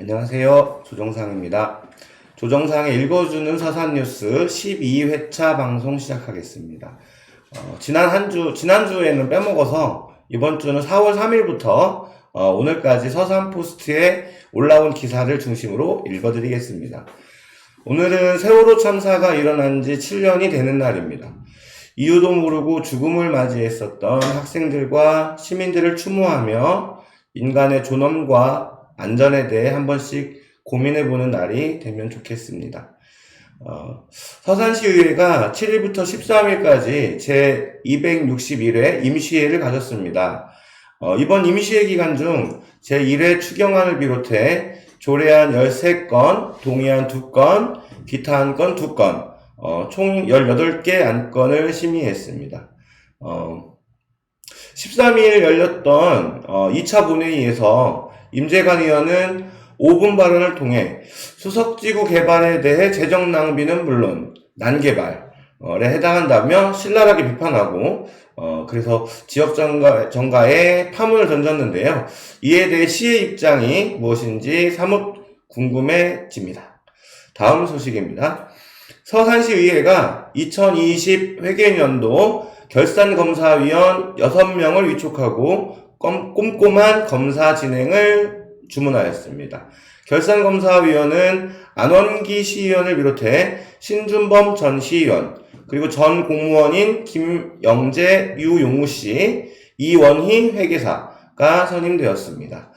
안녕하세요. 조정상입니다. 조정상의 읽어주는 서산뉴스 12회차 방송 시작하겠습니다. 어, 지난 한 주, 지난주에는 빼먹어서 이번 주는 4월 3일부터 어, 오늘까지 서산포스트에 올라온 기사를 중심으로 읽어드리겠습니다. 오늘은 세월호 참사가 일어난 지 7년이 되는 날입니다. 이유도 모르고 죽음을 맞이했었던 학생들과 시민들을 추모하며 인간의 존엄과 안전에 대해 한 번씩 고민해 보는 날이 되면 좋겠습니다. 어, 서산시의회가 7일부터 13일까지 제 261회 임시회를 가졌습니다. 어, 이번 임시회 기간 중 제1회 추경안을 비롯해 조례안 13건, 동의안 2건, 기타 한 건 2건, 어, 총 18개 안건을 심의했습니다. 어, 13일 열렸던 어, 2차 본회의에서 임재관 의원은 5분 발언을 통해 수석지구 개발에 대해 재정 낭비는 물론 난개발에 해당한다며 신랄하게 비판하고 어, 그래서 지역 정가, 정가에 파문을 던졌는데요. 이에 대해 시의 입장이 무엇인지 사뭇 궁금해집니다. 다음 소식입니다. 서산시 의회가 2020 회계연도 결산검사위원 6명을 위촉하고 꼼- 꼼꼼한 검사 진행을 주문하였습니다. 결산검사위원은 안원기 시의원을 비롯해 신준범 전 시의원, 그리고 전 공무원인 김영재 유용우 씨, 이원희 회계사가 선임되었습니다.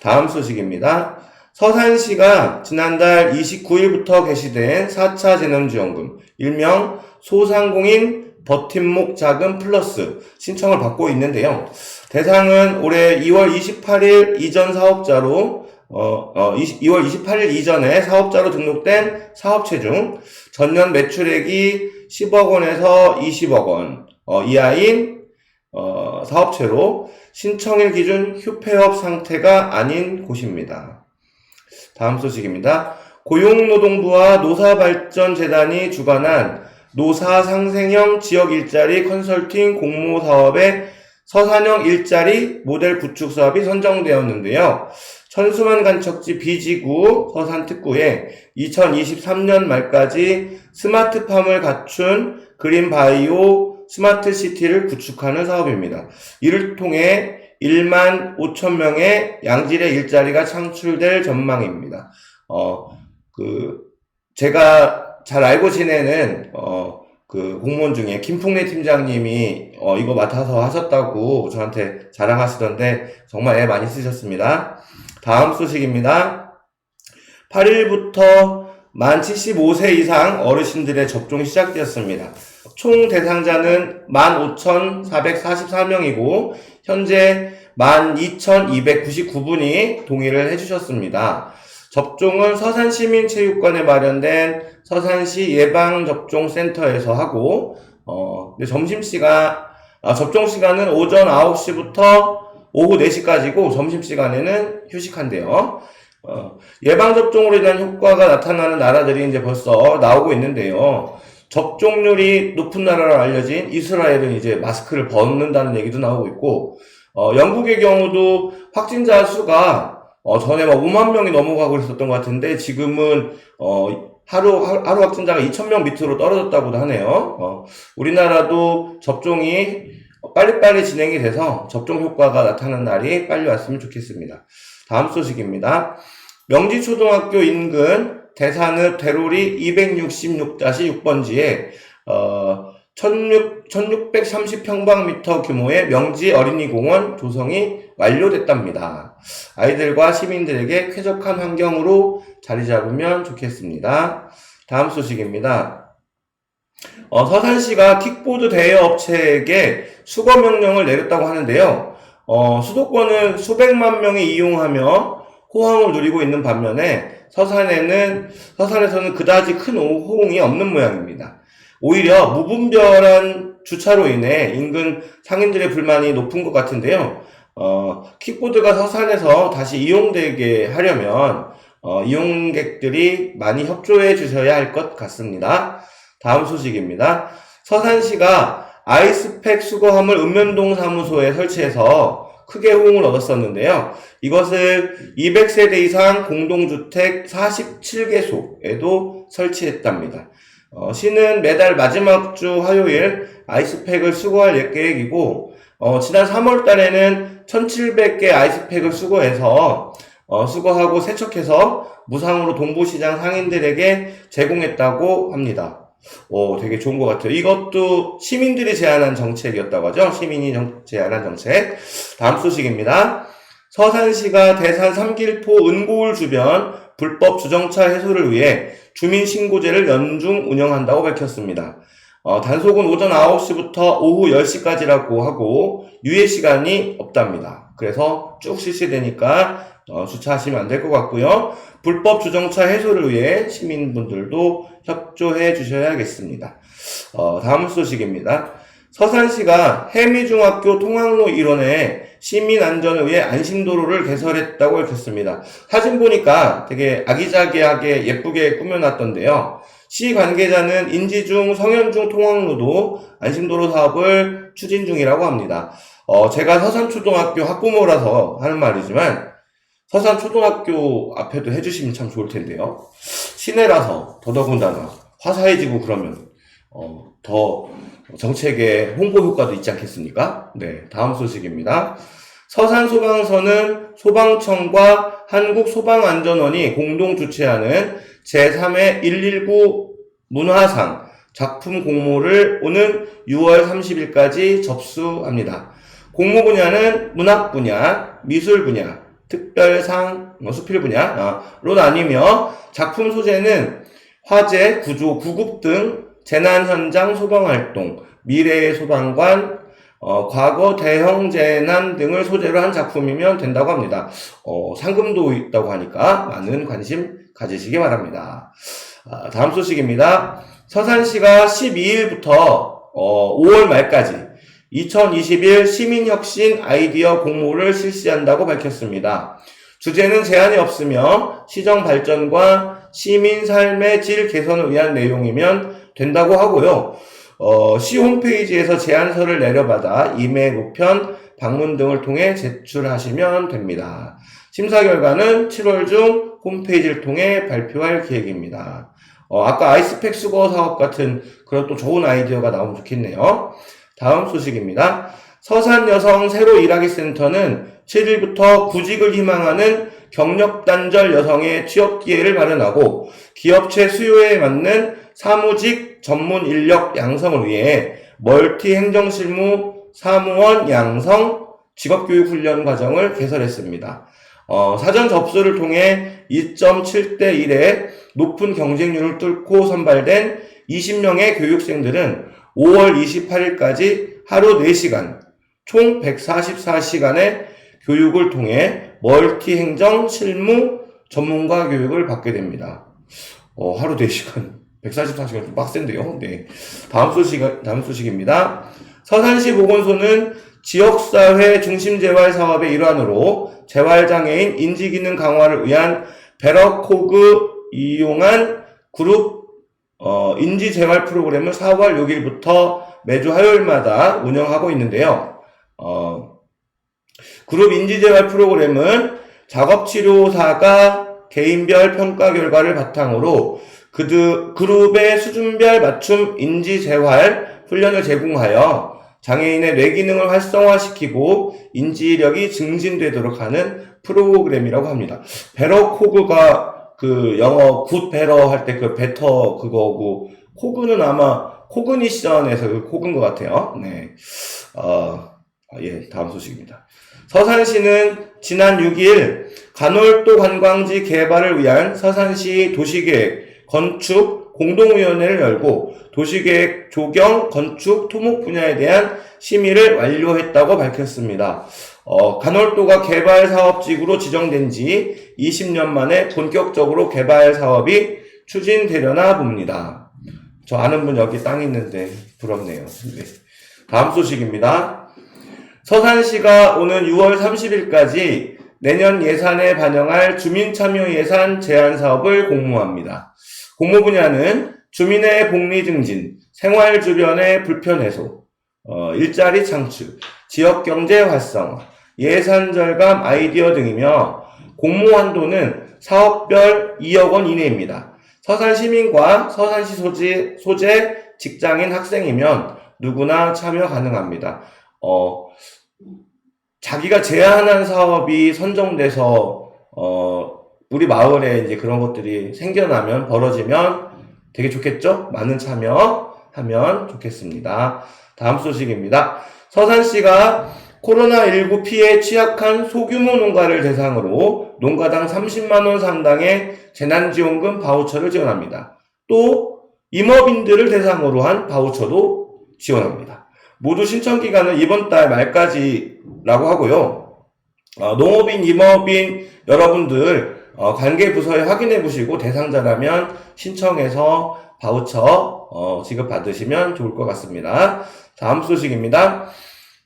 다음 소식입니다. 서산시가 지난달 29일부터 개시된 4차 재난지원금, 일명 소상공인 버팀목 자금 플러스 신청을 받고 있는데요. 대상은 올해 2월 28일 이전 사업자로 어, 어, 20, 2월 28일 이전에 사업자로 등록된 사업체 중 전년 매출액이 10억 원에서 20억 원 어, 이하인 어, 사업체로 신청일 기준 휴폐업 상태가 아닌 곳입니다. 다음 소식입니다. 고용노동부와 노사발전재단이 주관한 노사 상생형 지역 일자리 컨설팅 공모 사업의 서산형 일자리 모델 구축 사업이 선정되었는데요. 천수만 간척지 B지구 서산 특구에 2023년 말까지 스마트팜을 갖춘 그린바이오 스마트시티를 구축하는 사업입니다. 이를 통해 1만 5천 명의 양질의 일자리가 창출될 전망입니다. 어, 그, 제가 잘 알고 지내는, 어, 그 공무원 중에 김풍래 팀장님이, 어, 이거 맡아서 하셨다고 저한테 자랑하시던데, 정말 애 많이 쓰셨습니다. 다음 소식입니다. 8일부터 만 75세 이상 어르신들의 접종이 시작되었습니다. 총 대상자는 15,444명이고, 현재 12,299분이 동의를 해주셨습니다. 접종은 서산시민체육관에 마련된 서산시 예방접종센터에서 하고, 어, 점심시간, 아, 접종 시간은 오전 9시부터 오후 4시까지고, 점심시간에는 휴식한대요. 어, 예방접종으로 인한 효과가 나타나는 나라들이 이제 벌써 나오고 있는데요. 접종률이 높은 나라로 알려진 이스라엘은 이제 마스크를 벗는다는 얘기도 나오고 있고, 어, 영국의 경우도 확진자 수가 어, 전에 막 5만 명이 넘어가고 있었던 것 같은데 지금은 어, 하루 하- 하루 확진자가 2천 명 밑으로 떨어졌다고도 하네요. 어, 우리나라도 접종이 빨리빨리 진행이 돼서 접종 효과가 나타나는 날이 빨리 왔으면 좋겠습니다. 다음 소식입니다. 명지초등학교 인근 대산읍 대로리 266-6번지에 어, 16, 1630평방미터 규모의 명지 어린이공원 조성이 완료됐답니다. 아이들과 시민들에게 쾌적한 환경으로 자리 잡으면 좋겠습니다. 다음 소식입니다. 어, 서산시가 킥보드 대여 업체에게 수거 명령을 내렸다고 하는데요. 어, 수도권은 수백만 명이 이용하며 호황을 누리고 있는 반면에 서산에는, 서산에서는 그다지 큰 호응이 없는 모양입니다. 오히려 무분별한 주차로 인해 인근 상인들의 불만이 높은 것 같은데요. 어, 킥보드가 서산에서 다시 이용되게 하려면 어, 이용객들이 많이 협조해 주셔야 할 것 같습니다. 다음 소식입니다. 서산시가 아이스팩 수거함을 읍면동 사무소에 설치해서 크게 호응을 얻었었는데요. 이것을 200세대 이상 공동주택 47개소에도 설치했답니다. 어, 시는 매달 마지막 주 화요일 아이스팩을 수거할 계획이고, 어, 지난 3월 달에는 1700개 아이스팩을 수거해서, 어, 수거하고 세척해서 무상으로 동부시장 상인들에게 제공했다고 합니다. 오, 되게 좋은 것 같아요. 이것도 시민들이 제안한 정책이었다고 하죠. 시민이 정- 제안한 정책. 다음 소식입니다. 서산시가 대산 삼길포 은고울 주변 불법 주정차 해소를 위해 주민신고제를 연중 운영한다고 밝혔습니다. 어, 단속은 오전 9시부터 오후 10시까지라고 하고 유예 시간이 없답니다. 그래서 쭉 실시되니까 어, 주차하시면 안 될 것 같고요. 불법 주정차 해소를 위해 시민분들도 협조해 주셔야겠습니다. 어, 다음 소식입니다. 서산시가 해미중학교 통학로 일원에 시민 안전을 위해 안심도로를 개설했다고 밝혔습니다. 사진 보니까 되게 아기자기하게 예쁘게 꾸며놨던데요. 시 관계자는 인지중, 성현중 통학로도 안심도로 사업을 추진 중이라고 합니다. 어, 제가 서산초등학교 학부모라서 하는 말이지만 서산초등학교 앞에도 해주시면 참 좋을 텐데요. 시내라서 더더군다나 화사해지고 그러면 어, 더 정책의 홍보 효과도 있지 않겠습니까? 네, 다음 소식입니다. 서산소방서는 소방청과 한국소방안전원이 공동 주최하는 제3회 119 문화상 작품 공모를 오는 6월 30일까지 접수합니다. 공모 분야는 문학 분야, 미술 분야, 특별상, 뭐 수필 분야로 나뉘며 작품 소재는 화재, 구조, 구급 등 재난 현장 소방 활동, 미래의 소방관, 어, 과거 대형 재난 등을 소재로 한 작품이면 된다고 합니다. 어, 상금도 있다고 하니까 많은 관심 가지시기 바랍니다. 아, 다음 소식입니다. 서산시가 12일부터 5월 말까지 2021 시민혁신 아이디어 공모를 실시한다고 밝혔습니다. 주제는 제한이 없으며 시정 발전과 시민 삶의 질 개선을 위한 내용이면 된다고 하고요. 어, 시 홈페이지에서 제안서를 내려받아 이메일 우편, 방문 등을 통해 제출하시면 됩니다. 심사 결과는 7월 중 홈페이지를 통해 발표할 계획입니다. 어, 아까 아이스팩 수거 사업 같은 그런 또 좋은 아이디어가 나오면 좋겠네요. 다음 소식입니다. 서산 여성 새로 일하기 센터는 7일부터 구직을 희망하는 경력 단절 여성의 취업 기회를 마련하고 기업체 수요에 맞는 사무직 전문 인력 양성을 위해 멀티 행정실무 사무원 양성 직업교육 훈련 과정을 개설했습니다. 어, 사전 접수를 통해 2.7대 1의 높은 경쟁률을 뚫고 선발된 20명의 교육생들은 5월 28일까지 하루 4시간, 총 144시간의 교육을 통해 멀티 행정 실무 전문가 교육을 받게 됩니다. 어, 하루 4시간, 144시간 좀 빡센데요. 네. 다음 소식, 다음 소식입니다. 서산시 보건소는 지역사회 중심 재활 사업의 일환으로 재활장애인 인지기능 강화를 위한 베러코그 이용한 그룹 어, 인지 재활 프로그램을 4월 6일부터 매주 화요일마다 운영하고 있는데요. 어, 그룹 인지재활 프로그램은 작업치료사가 개인별 평가 결과를 바탕으로 그드, 그룹의 수준별 맞춤 인지재활 훈련을 제공하여 장애인의 뇌기능을 활성화시키고 인지력이 증진되도록 하는 프로그램이라고 합니다. 베러 코그가 그 영어 굿 베러 할 때 그 베터 그거고 코그는 아마 코그니션에서 그 코그인 것 같아요. 네. 어, 예, 다음 소식입니다. 서산시는 지난 6일 간월도 관광지 개발을 위한 서산시 도시계획, 건축, 공동위원회를 열고 도시계획, 조경, 건축, 토목 분야에 대한 심의를 완료했다고 밝혔습니다. 어, 간월도가 개발 사업지구로 지정된 지 20년 만에 본격적으로 개발 사업이 추진되려나 봅니다. 저 아는 분 여기 땅 있는데 부럽네요. 네. 다음 소식입니다. 서산시가 오는 6월 30일까지 내년 예산에 반영할 주민참여 예산 제한 사업을 공모합니다. 공모 분야는 주민의 복리 증진, 생활 주변의 불편 해소, 어, 일자리 창출, 지역 경제 활성화, 예산 절감 아이디어 등이며 공모 한도는 사업별 2억 원 이내입니다. 서산 시민과 서산시 소재, 소재 직장인 학생이면 누구나 참여 가능합니다. 어, 자기가 제안한 사업이 선정돼서 어, 우리 마을에 이제 그런 것들이 생겨나면 벌어지면 되게 좋겠죠? 많은 참여하면 좋겠습니다. 다음 소식입니다. 서산시가 코로나19 피해 취약한 소규모 농가를 대상으로 농가당 30만원 상당의 재난지원금 바우처를 지원합니다. 또 임업인들을 대상으로 한 바우처도 지원합니다. 모두 신청 기간은 이번 달 말까지라고 하고요. 어, 농업인, 임업인 여러분들 어, 관계 부서에 확인해 보시고 대상자라면 신청해서 바우처 어, 지급 받으시면 좋을 것 같습니다. 다음 소식입니다.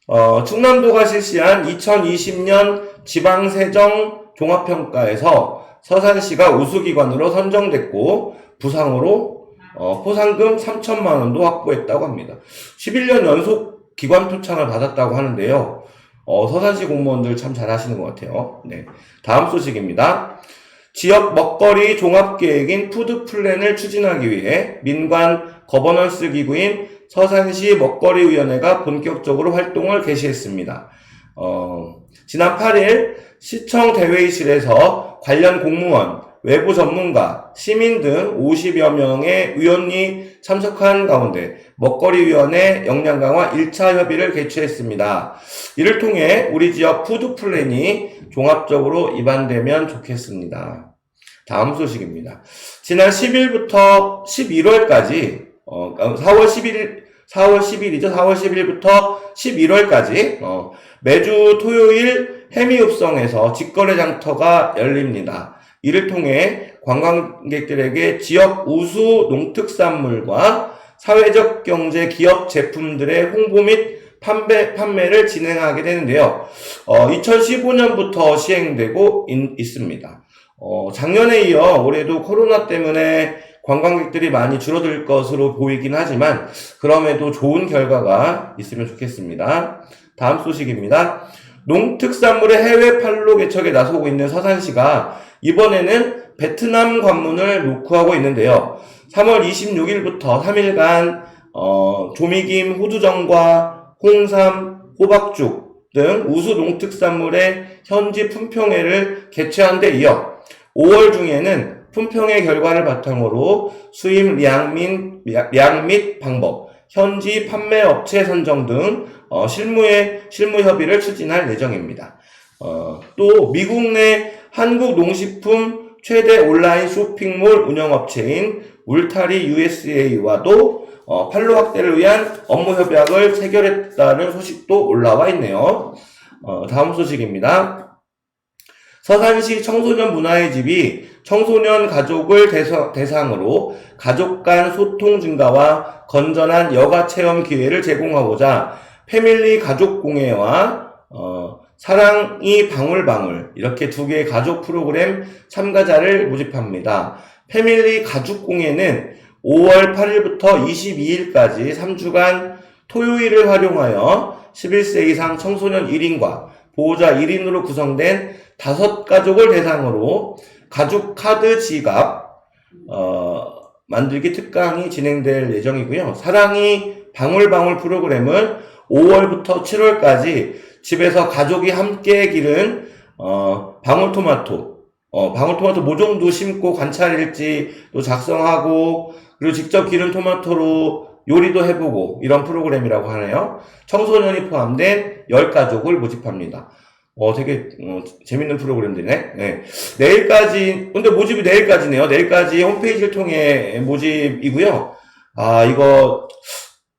어, 충남도가 실시한 2020년 지방세정 종합평가에서 서산시가 우수기관으로 선정됐고 부상으로 어, 포상금 3천만 원도 확보했다고 합니다. 11년 연속 기관 표창을 받았다고 하는데요. 어, 서산시 공무원들 참 잘하시는 것 같아요. 네. 다음 소식입니다. 지역 먹거리 종합계획인 푸드플랜을 추진하기 위해 민관 거버넌스 기구인 서산시 먹거리위원회가 본격적으로 활동을 개시했습니다. 어, 지난 8일 시청 대회의실에서 관련 공무원, 외부 전문가, 시민 등 50여 명의 위원이 참석한 가운데 먹거리위원회 역량 강화 1차 협의를 개최했습니다. 이를 통해 우리 지역 푸드 플랜이 종합적으로 입안되면 좋겠습니다. 다음 소식입니다. 지난 10일부터 11월까지, 어, 4월 11일, 4월 10일이죠. 4월 10일부터 11월까지, 어, 매주 토요일 해미읍성에서 직거래 장터가 열립니다. 이를 통해 관광객들에게 지역 우수 농특산물과 사회적 경제 기업 제품들의 홍보 및 판매, 판매를 진행하게 되는데요. 어, 2015년부터 시행되고 있, 습니다 어, 작년에 이어 올해도 코로나 때문에 관광객들이 많이 줄어들 것으로 보이긴 하지만 그럼에도 좋은 결과가 있으면 좋겠습니다. 다음 소식입니다. 농특산물의 해외 판로 개척에 나서고 있는 서산시가 이번에는 베트남 관문을 녹화하고 있는데요. 3월 26일부터 3일간 어, 조미김, 호두정과 홍삼, 호박죽 등 우수 농특산물의 현지 품평회를 개최한 데 이어 5월 중에는 품평회 결과를 바탕으로 수입 량 및, 량및 방법, 현지 판매 업체 선정 등 어, 실무의 실무 협의를 추진할 예정입니다. 어, 또 미국 내 한국 농식품 최대 온라인 쇼핑몰 운영업체인 울타리 USA와도 어, 판로 확대를 위한 업무 협약을 체결했다는 소식도 올라와 있네요. 어, 다음 소식입니다. 서산시 청소년 문화의 집이 청소년 가족을 대상 으로 가족 간 소통 증가와 건전한 여가 체험 기회를 제공하고자 패밀리 가족 공예와 어, 사랑이 방울방울 이렇게 두 개의 가족 프로그램 참가자를 모집합니다. 패밀리 가족 공예는 5월 8일부터 22일까지 3주간 토요일을 활용하여 11세 이상 청소년 1인과 보호자 1인으로 구성된 다섯 가족을 대상으로 가족 카드 지갑 어, 만들기 특강이 진행될 예정이고요. 사랑이 방울방울 프로그램은 5월부터 7월까지 집에서 가족이 함께 기른 어, 방울토마토 어, 방울토마토 모종도 심고 관찰일지도 작성하고 그리고 직접 기른 토마토로 요리도 해보고 이런 프로그램이라고 하네요. 청소년이 포함된 10가족을 모집합니다. 어, 되게, 어, 재밌는 프로그램들이네. 네. 내일까지, 근데 모집이 내일까지네요. 내일까지 홈페이지를 통해 모집이고요. 아, 이거,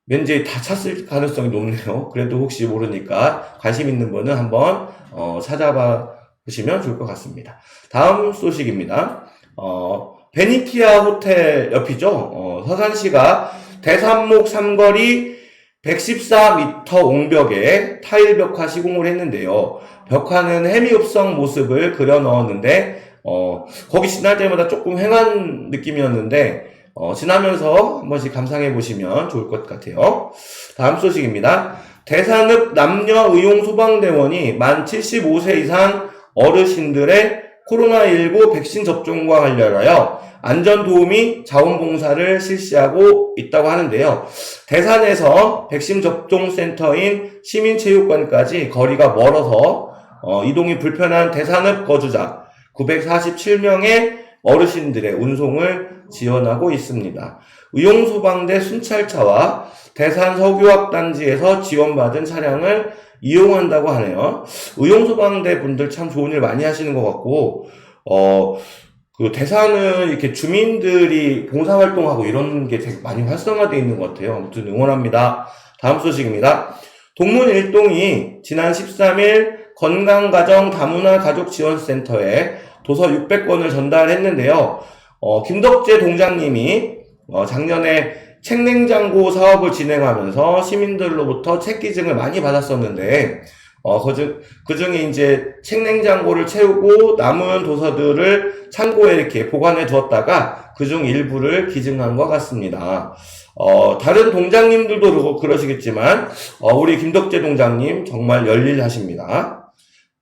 왠지 다 찼을 가능성이 높네요. 그래도 혹시 모르니까 관심 있는 분은 한번, 어, 찾아봐 보시면 좋을 것 같습니다. 다음 소식입니다. 어, 베니키아 호텔 옆이죠. 어, 서산시가 대산목 삼거리 114m 옹벽에 타일 벽화 시공을 했는데요. 벽화는 해미읍성 모습을 그려 넣었는데, 어, 거기 지날 때마다 조금 횡한 느낌이었는데, 어, 지나면서 한 번씩 감상해 보시면 좋을 것 같아요. 다음 소식입니다. 대산읍 남녀 의용 소방대원이 만 75세 이상 어르신들의 코로나19 백신 접종과 관련하여 안전도우미 자원봉사를 실시하고 있다고 하는데요. 대산에서 백신 접종센터인 시민체육관까지 거리가 멀어서 어, 이동이 불편한 대산읍 거주자 947명의 어르신들의 운송을 지원하고 있습니다. 의용소방대 순찰차와 대산 서교학단지에서 지원받은 차량을 이용한다고 하네요. 의용소방대 분들 참 좋은 일 많이 하시는 것 같고, 어, 그 대산은 이렇게 주민들이 봉사활동하고 이런 게 되게 많이 활성화되어 있는 것 같아요. 아무튼 응원합니다. 다음 소식입니다. 동문 일동이 지난 13일 건강가정 다문화 가족지원센터에 도서 600권을 전달했는데요. 어, 김덕재 동장님이 어, 작년에 책냉장고 사업을 진행하면서 시민들로부터 책 기증을 많이 받았었는데, 어, 그, 그 중에 이제 책냉장고를 채우고 남은 도서들을 창고에 이렇게 보관해 두었다가 그중 일부를 기증한 것 같습니다. 어, 다른 동장님들도 그러시겠지만, 어, 우리 김덕재 동장님 정말 열일하십니다.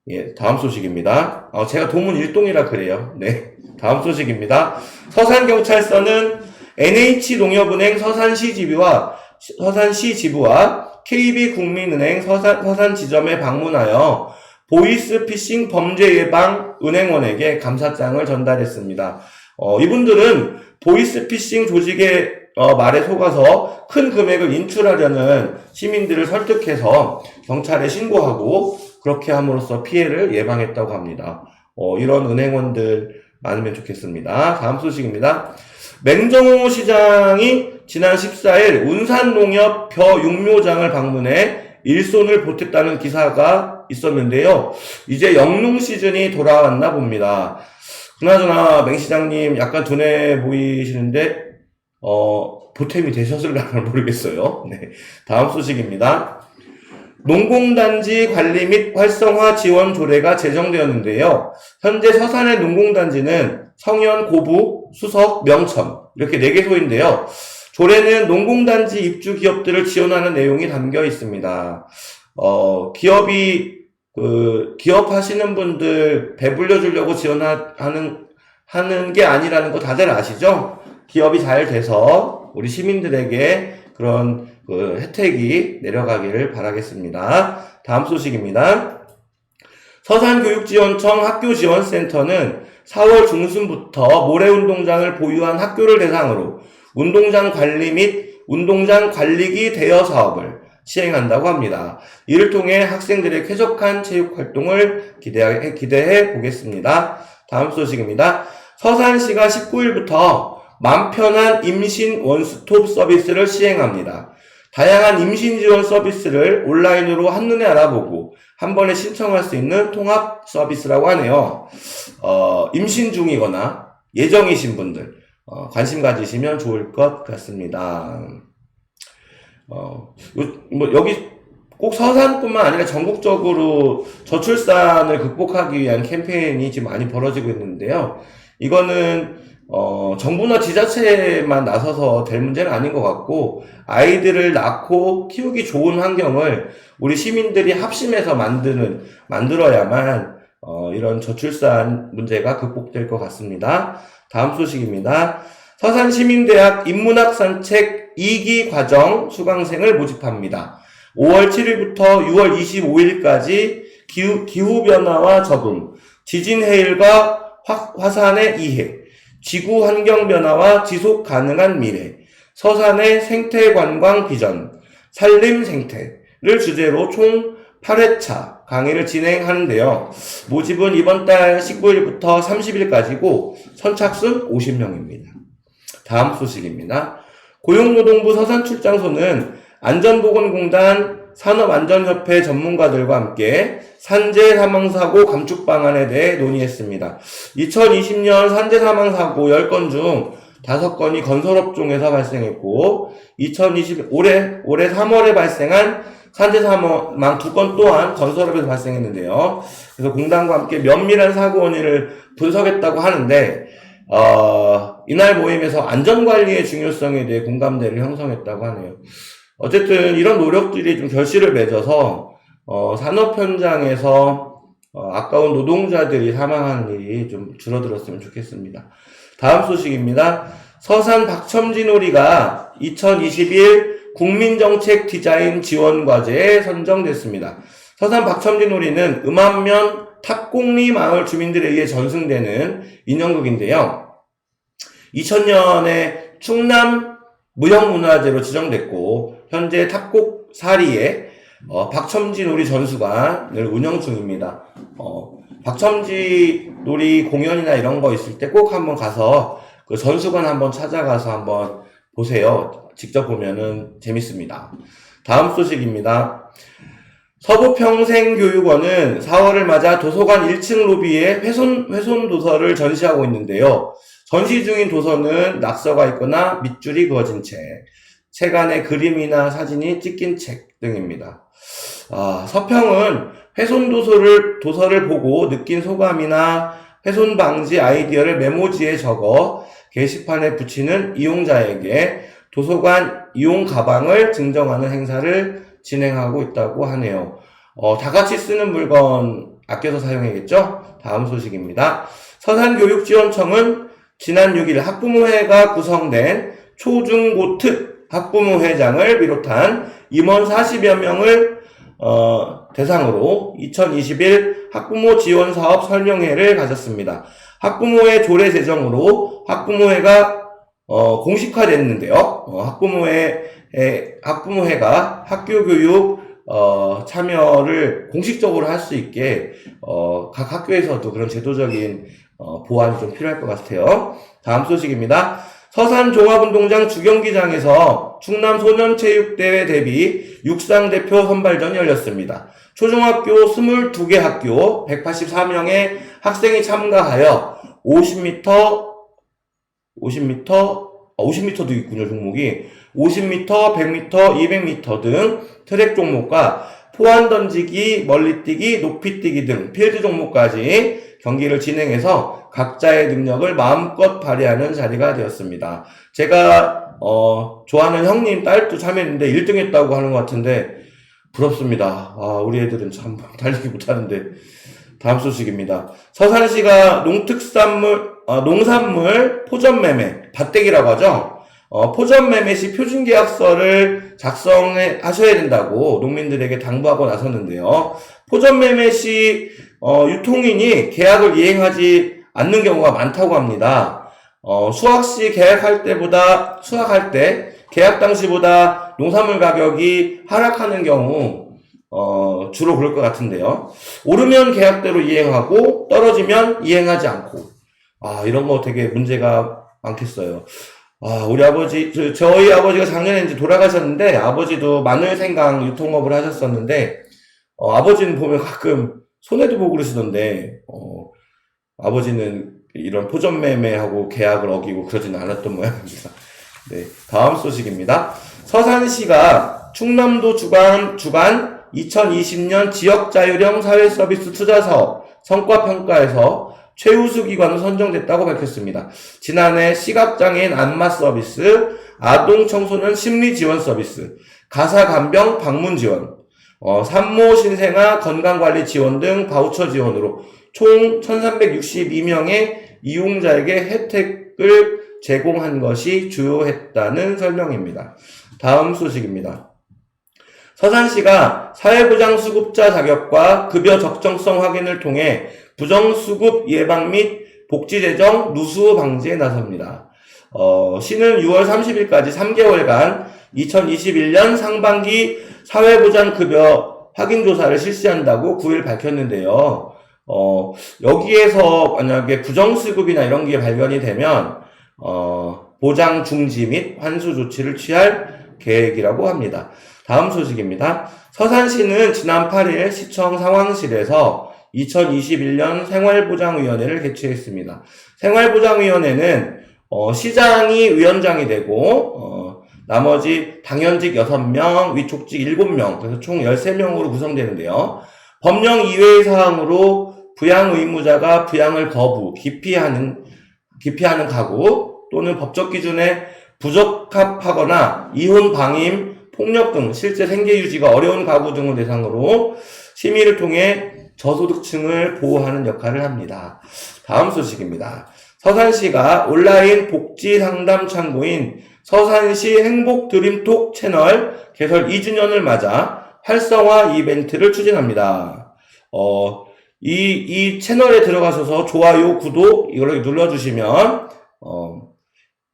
예, 다음 소식입니다. 어, 제가 도문 일동이라 그래요. 네. 다음 소식입니다. 서산경찰서는 NH농협은행 서산시 지부와 서산시 지부와 KB국민은행 서산, 서산 지점에 방문하여 보이스피싱 범죄 예방 은행원에게 감사장을 전달했습니다. 어, 이분들은 보이스피싱 조직의 어, 말에 속아서 큰 금액을 인출하려는 시민들을 설득해서 경찰에 신고하고 그렇게 함으로써 피해를 예방했다고 합니다. 어, 이런 은행원들 많으면 좋겠습니다. 다음 소식입니다. 맹정호 시장이 지난 14일 운산농협 벼 육묘장을 방문해 일손을 보탰다는 기사가 있었는데요. 이제 영농 시즌이 돌아왔나 봅니다. 그나저나 맹 시장님 약간 둔해 보이시는데 어, 보탬이 되셨을려나 모르겠어요. 네. 다음 소식입니다. 농공단지 관리 및 활성화 지원 조례가 제정되었는데요. 현재 서산의 농공단지는 성현, 고부, 수석, 명천 이렇게 네 개소인데요. 조례는 농공단지 입주 기업들을 지원하는 내용이 담겨 있습니다. 어, 기업이 그 기업 하시는 분들 배불려 주려고 지원하는 하는 게 아니라는 거 다들 아시죠? 기업이 잘 돼서 우리 시민들에게 그런 그 혜택이 내려가기를 바라겠습니다. 다음 소식입니다. 서산교육지원청 학교지원센터는 4월 중순부터 모래운동장을 보유한 학교를 대상으로 운동장 관리 및 운동장 관리기 대여 사업을 시행한다고 합니다. 이를 통해 학생들의 쾌적한 체육 활동을 기대해, 기대해 보겠습니다. 다음 소식입니다. 서산시가 19일부터 맘 편한 임신 원스톱 서비스를 시행합니다. 다양한 임신 지원 서비스를 온라인으로 한눈에 알아보고 한 번에 신청할 수 있는 통합 서비스라고 하네요. 어, 임신 중이거나 예정이신 분들 어, 관심 가지시면 좋을 것 같습니다. 어, 요, 뭐 여기 꼭 서산뿐만 아니라 전국적으로 저출산을 극복하기 위한 캠페인이 지금 많이 벌어지고 있는데요. 이거는 어, 정부나 지자체만 나서서 될 문제는 아닌 것 같고, 아이들을 낳고 키우기 좋은 환경을 우리 시민들이 합심해서 만드는, 만들어야만, 어, 이런 저출산 문제가 극복될 것 같습니다. 다음 소식입니다. 서산시민대학 인문학 산책 2기 과정 수강생을 모집합니다. 5월 7일부터 6월 25일까지 기후, 기후변화와 적응, 지진 해일과 화, 화산의 이해, 지구 환경 변화와 지속 가능한 미래, 서산의 생태 관광 비전, 산림 생태를 주제로 총 8회차 강의를 진행하는데요. 모집은 이번 달 19일부터 30일까지고 선착순 50명입니다. 다음 소식입니다. 고용노동부 서산 출장소는 안전보건공단 산업안전협회 전문가들과 함께 산재 사망사고 감축 방안에 대해 논의했습니다. 2020년 산재 사망사고 10건 중 5건이 건설업종에서 발생했고, 2020, 올해, 올해 3월에 발생한 산재 사망 2건 또한 건설업에서 발생했는데요. 그래서 공단과 함께 면밀한 사고 원인을 분석했다고 하는데, 어, 이날 모임에서 안전관리의 중요성에 대해 공감대를 형성했다고 하네요. 어쨌든 이런 노력들이 좀 결실을 맺어서 어, 산업 현장에서 어, 아까운 노동자들이 사망하는 일이 좀 줄어들었으면 좋겠습니다. 다음 소식입니다. 서산 박첨지놀이가 2021 국민정책 디자인 지원 과제에 선정됐습니다. 서산 박첨지놀이는 음암면 탑곡리 마을 주민들에 의해 전승되는 인형극인데요. 2000년에 충남 무형문화재로 지정됐고 현재 탑곡 사리에 어, 박첨지 놀이 전수관을 운영 중입니다. 어, 박첨지 놀이 공연이나 이런 거 있을 때 꼭 한번 가서 그 전수관 한번 찾아가서 한번 보세요. 직접 보면은 재밌습니다. 다음 소식입니다. 서부평생교육원은 4월을 맞아 도서관 1층 로비에 훼손, 훼손 도서를 전시하고 있는데요. 전시 중인 도서는 낙서가 있거나 밑줄이 그어진 책, 책 안에 그림이나 사진이 찍힌 책 등입니다. 아, 서평은 훼손 도서를, 도서를 보고 느낀 소감이나 훼손 방지 아이디어를 메모지에 적어 게시판에 붙이는 이용자에게 도서관 이용 가방을 증정하는 행사를 진행하고 있다고 하네요. 어, 다 같이 쓰는 물건 아껴서 사용해야겠죠? 다음 소식입니다. 서산교육지원청은 지난 6일 학부모회가 구성된 초중고 특 학부모 회장을 비롯한 임원 40여 명을 어, 대상으로 2021 학부모 지원 사업 설명회를 가졌습니다. 학부모회 조례 제정으로 학부모회가 어, 공식화됐는데요. 어, 학부모회 에, 학부모회가 학교 교육 어, 참여를 공식적으로 할 수 있게 어, 각 학교에서도 그런 제도적인 어, 보완이 좀 필요할 것 같아요. 다음 소식입니다. 서산 종합운동장 주경기장에서 충남 소년체육대회 대비 육상대표 선발전이 열렸습니다. 초중학교 22개 학교 184명의 학생이 참가하여 50m, 50m, 아, 50m도 있군요, 종목이. 50m, 100m, 200m 등 트랙 종목과 포환 던지기, 멀리뛰기, 높이뛰기 등 필드 종목까지 경기를 진행해서 각자의 능력을 마음껏 발휘하는 자리가 되었습니다. 제가 어, 좋아하는 형님 딸도 참여했는데 1등 했다고 하는 것 같은데 부럽습니다. 아, 우리 애들은 참 달리기 못하는데 다음 소식입니다. 서산시가 농특산물, 아, 농산물 포전 매매, 밭대기라고 하죠. 어, 포전 매매 시 표준 계약서를 작성해 하셔야 된다고 농민들에게 당부하고 나섰는데요. 포전 매매 시 어, 유통인이 계약을 이행하지 않는 경우가 많다고 합니다. 어, 수확 시 계약할 때보다 수확할 때 계약 당시보다 농산물 가격이 하락하는 경우 어, 주로 그럴 것 같은데요. 오르면 계약대로 이행하고 떨어지면 이행하지 않고 아 이런 거 되게 문제가 많겠어요. 아, 우리 아버지, 저, 저희 아버지가 작년에 이제 돌아가셨는데, 아버지도 마늘 생강 유통업을 하셨었는데, 어, 아버지는 보면 가끔 손해도 보고 그러시던데, 어, 아버지는 이런 포전 매매하고 계약을 어기고 그러지는 않았던 모양입니다. 네, 다음 소식입니다. 서산시가 충남도 주간, 주간 2020년 지역자율형 사회서비스 투자 사업 성과평가에서 최우수 기관으로 선정됐다고 밝혔습니다. 지난해 시각장애인 안마 서비스, 아동 청소년 심리 지원 서비스, 가사 간병 방문 지원, 어, 산모 신생아 건강관리 지원 등 바우처 지원으로 총 1362명의 이용자에게 혜택을 제공한 것이 주요했다는 설명입니다. 다음 소식입니다. 서산시가 사회보장 수급자 자격과 급여 적정성 확인을 통해 부정수급 예방 및 복지재정 누수 방지에 나섭니다. 어, 시는 6월 30일까지 3개월간 2021년 상반기 사회보장급여 확인조사를 실시한다고 9일 밝혔는데요. 어, 여기에서 만약에 부정수급이나 이런 게 발견이 되면, 어, 보장 중지 및 환수 조치를 취할 계획이라고 합니다. 다음 소식입니다. 서산시는 지난 8일 시청 상황실에서 2021년 생활보장위원회를 개최했습니다. 생활보장위원회는 어, 시장이 위원장이 되고 어, 나머지 당연직 6명, 위촉직 7명, 그래서 총 13명으로 구성되는데요. 법령 이외의 사항으로 부양 의무자가 부양을 거부, 기피하는 기피하는 가구 또는 법적 기준에 부적합하거나 이혼 방임, 폭력 등 실제 생계 유지가 어려운 가구 등을 대상으로 심의를 통해 저소득층을 보호하는 역할을 합니다. 다음 소식입니다. 서산시가 온라인 복지 상담 창구인 서산시 행복 드림톡 채널 개설 2주년을 맞아 활성화 이벤트를 추진합니다. 어, 이, 이 채널에 들어가셔서 좋아요, 구독, 이걸 눌러주시면, 어,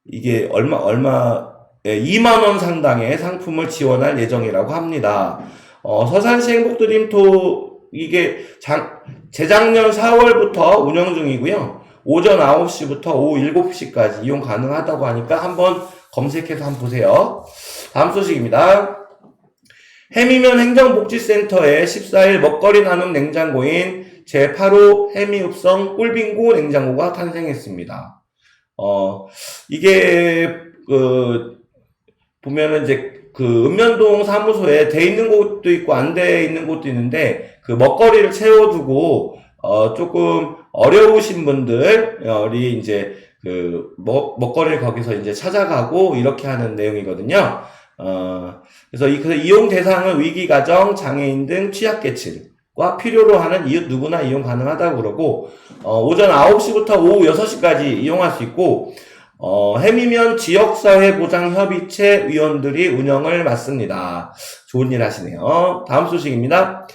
이게 얼마, 얼마, 예, 2만원 상당의 상품을 지원할 예정이라고 합니다. 어, 서산시 행복드림톡, 이게 장, 재작년 4월부터 운영 중이고요. 오전 9시부터 오후 7시까지 이용 가능하다고 하니까 한번 검색해서 한번 보세요. 다음 소식입니다. 해미면 행정복지센터에 14일 먹거리 나눔 냉장고인 제8호 해미읍성 꿀빙고 냉장고가 탄생했습니다. 어, 이게, 그, 보면은 이제 그 은면동 사무소에 돼 있는 곳도 있고 안 돼 있는 곳도 있는데 그 먹거리를 채워두고 어 조금 어려우신 분들이 이제 그 먹, 먹거리를 거기서 이제 찾아가고 이렇게 하는 내용이거든요. 어 그래서 이 그래서 이용 대상은 위기 가정, 장애인 등 취약계층 과 필요로 하는 이웃 누구나 이용 가능하다고 그러고 어 오전 9시부터 오후 6시까지 이용할 수 있고 어, 해미면 지역사회보장협의체 위원들이 운영을 맡습니다. 좋은 일 하시네요. 다음 소식입니다.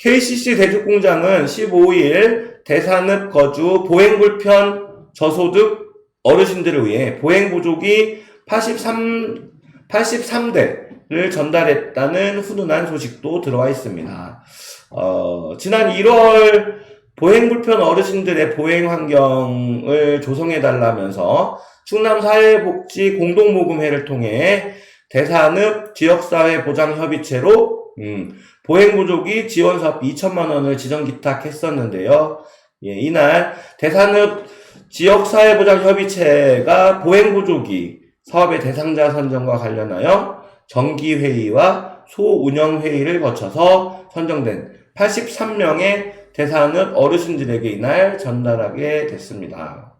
KCC 대죽공장은 15일 대산읍 거주 보행불편 저소득 어르신들을 위해 보행보조기 83, 83대를 전달했다는 훈훈한 소식도 들어와 있습니다. 어, 지난 1월 보행 불편 어르신들의 보행 환경을 조성해 달라면서 충남 사회복지 공동모금회를 통해 대산읍 지역사회 보장 협의체로 음, 보행보조기 지원 사업비 2천만 원을 지정 기탁했었는데요. 예, 이날 대산읍 지역사회 보장 협의체가 보행보조기 사업의 대상자 선정과 관련하여 정기회의와 소운영회의를 거쳐서 선정된 83명의 대산읍 어르신들에게 이날 전달하게 됐습니다.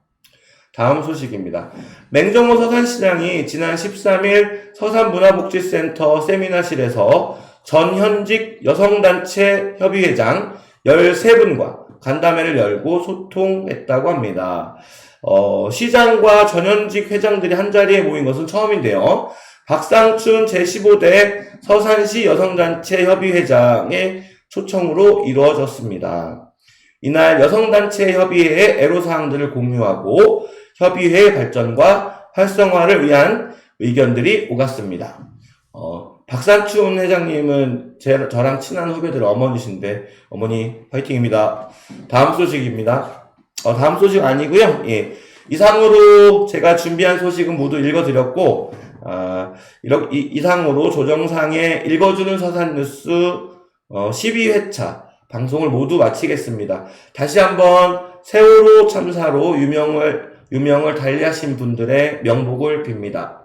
다음 소식입니다. 맹정호 서산시장이 지난 13일 서산문화복지센터 세미나실에서 전현직 여성단체 협의회장 13분과 간담회를 열고 소통했다고 합니다. 어, 시장과 전현직 회장들이 한자리에 모인 것은 처음인데요. 박상춘 제15대 서산시 여성단체 협의회장의 초청으로 이루어졌습니다. 이날 여성단체 협의회의 애로사항들을 공유하고 협의회의 발전과 활성화를 위한 의견들이 오갔습니다. 어, 박상춘 회장님은 제, 저랑 친한 후배들 어머니신데, 어머니, 화이팅입니다. 다음 소식입니다. 어, 다음 소식 아니고요 예. 이상으로 제가 준비한 소식은 모두 읽어드렸고, 아, 이렇, 이, 이상으로 조정상의 읽어주는 서산 뉴스 어, 12회차 방송을 모두 마치겠습니다. 다시 한번 세월호 참사로 유명을, 유명을 달리하신 분들의 명복을 빕니다.